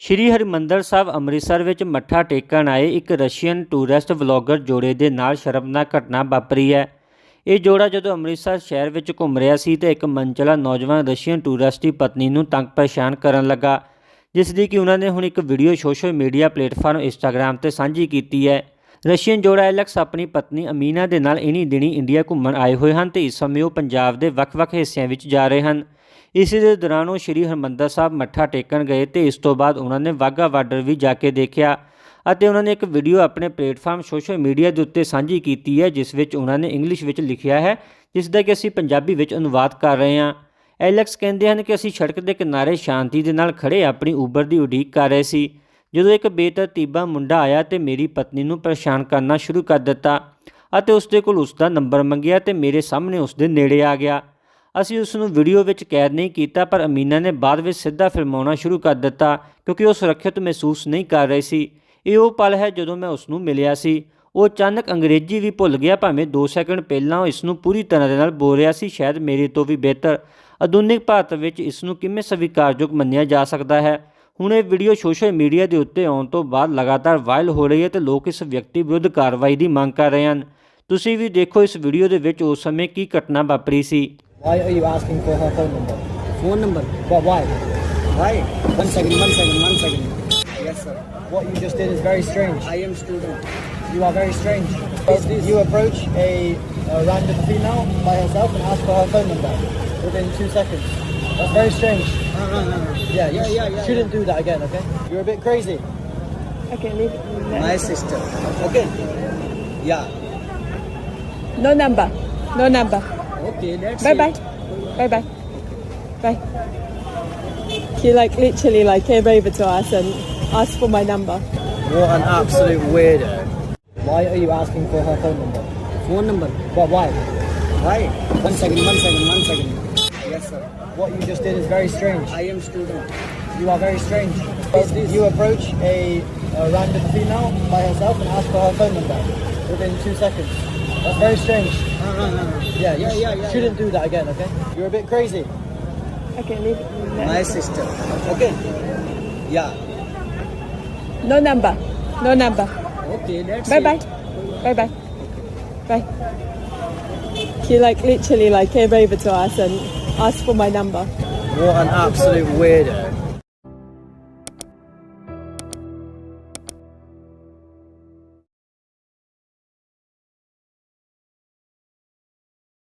ਸ਼੍ਰੀ ਹਰਿਮੰਦਰ ਸਾਹਿਬ ਅੰਮ੍ਰਿਤਸਰ ਵਿੱਚ ਮੱਠਾ ਟੇਕਣ ਆਏ ਇੱਕ ਰਸ਼ੀਅਨ ਟੂਰਿਸਟ ਵਲੌਗਰ ਜੋੜੇ ਦੇ ਨਾਲ ਸ਼ਰਮਨਾਕ ਘਟਨਾ ਵਾਪਰੀ ਹੈ। ਇਹ ਜੋੜਾ ਜਦੋਂ ਅੰਮ੍ਰਿਤਸਰ ਸ਼ਹਿਰ ਵਿੱਚ ਘੁੰਮ ਰਿਹਾ ਸੀ ਤੇ ਇੱਕ ਮੰਚਲਾ ਨੌਜਵਾਨ ਰਸ਼ੀਅਨ ਟੂਰਿਸਟ ਦੀ ਪਤਨੀ ਨੂੰ ਤੰਗ ਪਰੇਸ਼ਾਨ ਕਰਨ ਲੱਗਾ, ਜਿਸ ਦੀ ਕਿ ਉਹਨਾਂ ਨੇ ਹੁਣ ਇੱਕ video social media platform Instagram ਤੇ ਸਾਂਝੀ ਕੀਤੀ ਹੈ। ਰਸ਼ੀਅਨ ਜੋੜਾ ਐਲੈਕਸ ਆਪਣੀ ਪਤਨੀ ਅਮੀਨਾ ਦੇ ਨਾਲ ਇਨੀ ਦਿਨੀ ਇੰਡੀਆ ਘੁੰਮਣ ਆਏ ਹੋਏ ਹਨ ਤੇ ਇਸ ਸਮੇਂ ਉਹ ਪੰਜਾਬ ਦੇ ਵੱਖ-ਵੱਖ ਹਿੱਸਿਆਂ ਵਿੱਚ ਜਾ ਰਹੇ ਹਨ। ਇਸ ਦੇ ਦੌਰਾਨ ਉਹ ਸ਼੍ਰੀ ਹਰਮੰਦਰ ਸਾਹਿਬ ਮੱਠਾ ਟੇਕਣ ਗਏ ਤੇ ਇਸ ਤੋਂ ਬਾਅਦ ਉਹਨਾਂ ਨੇ ਵਾਹਗਾ ਬਾਰਡਰ ਵੀ ਜਾ ਕੇ ਦੇਖਿਆ ਅਤੇ ਉਹਨਾਂ ਨੇ ਇੱਕ ਵੀਡੀਓ ਆਪਣੇ ਪਲੇਟਫਾਰਮ ਸੋਸ਼ਲ ਮੀਡੀਆ ਦੇ ਉੱਤੇ ਸਾਂਝੀ ਕੀਤੀ ਹੈ, ਜਿਸ ਵਿੱਚ ਉਹਨਾਂ ਨੇ ਇੰਗਲਿਸ਼ ਵਿੱਚ ਲਿਖਿਆ ਹੈ, ਜਿਸ ਦਾ ਕਿ ਅਸੀਂ ਪੰਜਾਬੀ ਵਿੱਚ ਅਨੁਵਾਦ ਕਰ ਰਹੇ ਹਾਂ। ਐਲੈਕਸ ਕਹਿੰਦੇ ਹਨ ਕਿ ਅਸੀਂ ਸੜਕ ਦੇ ਕਿਨਾਰੇ ਸ਼ਾਂਤੀ ਦੇ ਨਾਲ ਖੜੇ ਆਪਣੀ ਉਬਰ ਦੀ ਉਡੀਕ ਕਰ ਰਹੇ ਸੀ। ਜਦੋਂ ਇੱਕ ਬੇਤਰਤੀਬਾ ਮੁੰਡਾ ਆਇਆ ਤੇ ਮੇਰੀ ਪਤਨੀ ਨੂੰ ਪਰੇਸ਼ਾਨ ਕਰਨਾ ਸ਼ੁਰੂ ਕਰ ਦਿੱਤਾ ਅਤੇ ਉਸ ਦੇ ਕੋਲ ਉਸ ਦਾ ਨੰਬਰ ਮੰਗਿਆ ਤੇ ਮੇਰੇ ਸਾਹਮਣੇ ਉਸ ਦੇ ਨੇੜੇ ਆ ਗਿਆ। ਅਸੀਂ ਉਸ ਨੂੰ ਵੀਡੀਓ ਵਿੱਚ ਕੈਦ ਨਹੀਂ ਕੀਤਾ, ਪਰ ਅਮੀਨਾ ਨੇ ਬਾਅਦ ਵਿੱਚ ਸਿੱਧਾ ਫਿਲਮਾਉਣਾ ਸ਼ੁਰੂ ਕਰ ਦਿੱਤਾ, ਕਿਉਂਕਿ ਉਹ ਸੁਰੱਖਿਅਤ ਮਹਿਸੂਸ ਨਹੀਂ ਕਰ ਰਹੀ ਸੀ। ਇਹ ਉਹ ਪਲ ਹੈ ਜਦੋਂ ਮੈਂ ਉਸ ਨੂੰ ਮਿਲਿਆ ਸੀ। ਉਹ ਅਚਾਨਕ ਅੰਗਰੇਜ਼ੀ ਵੀ ਭੁੱਲ ਗਿਆ, ਭਾਵੇਂ 2 ਸੈਕਿੰਡ ਪਹਿਲਾਂ ਉਹ ਇਸ ਨੂੰ ਪੂਰੀ ਤਰ੍ਹਾਂ ਦੇ ਨਾਲ ਬੋਲ ਰਿਹਾ ਸੀ, ਸ਼ਾਇਦ ਮੇਰੇ ਤੋਂ ਵੀ ਬਿਹਤਰ। ਆਧੁਨਿਕ ਭਾਰਤ ਵਿੱਚ ਇਸ ਨੂੰ ਕਿਵੇਂ ਸਵੀਕਾਰਯੋਗ ਮੰਨਿਆ ਜਾ ਸਕਦਾ ਹੈ? ਹੁਣ ਇਹ ਵੀਡੀਓ ਸੋਸ਼ਲ ਮੀਡੀਆ ਦੇ ਉੱਤੇ ਆਉਣ ਤੋਂ ਬਾਅਦ ਲਗਾਤਾਰ ਵਾਇਰਲ ਹੋ ਰਹੀ ਹੈ ਤੇ ਲੋਕ ਇਸ ਵਿਅਕਤੀ ਵਿਰੁੱਧ ਕਾਰਵਾਈ ਦੀ ਮੰਗ ਕਰ ਰਹੇ ਹਨ। ਤੁਸੀਂ ਵੀ ਦੇਖੋ ਇਸ ਵੀਡੀਓ ਦੇ ਵਿੱਚ ਉਸ ਸਮੇਂ ਕੀ ਘਟਨਾ ਵਾਪਰੀ ਸੀ। Why are you asking for her phone number? Phone number. But why? Why? One second, one second, one second. Yes, sir. What you just did is very strange. I am student. You are very strange. Is this- You approach a, a random female by herself and ask for her phone number within two seconds. That's very strange. Uh, uh, uh. Yeah, you yeah, yeah, yeah. shouldn't do that again, okay? You're a bit crazy. Okay, leave it. My sister. Okay. Yeah. No number. No number. Okay, that's Bye bye. Bye bye. Bye. He like literally like came over to us and asked for my number. What an absolute weirdo. Why are you asking for her phone number? Phone number. But why? Why? One second, one second, one second. Yes, sir. What you just did is very strange. I am student. You are very strange. You approach a, a random female by herself and ask for her phone number within two seconds. That's very strange. Uh, uh, uh. Yeah, you yeah, yeah, yeah. shouldn't do that again, okay? You're a bit crazy. Okay, leave it. My sister. Okay. Yeah. No number. No number. Okay, that's Bye bye. Bye bye. Bye. He like literally like came over to us and asked for my number. What an absolute weirdo.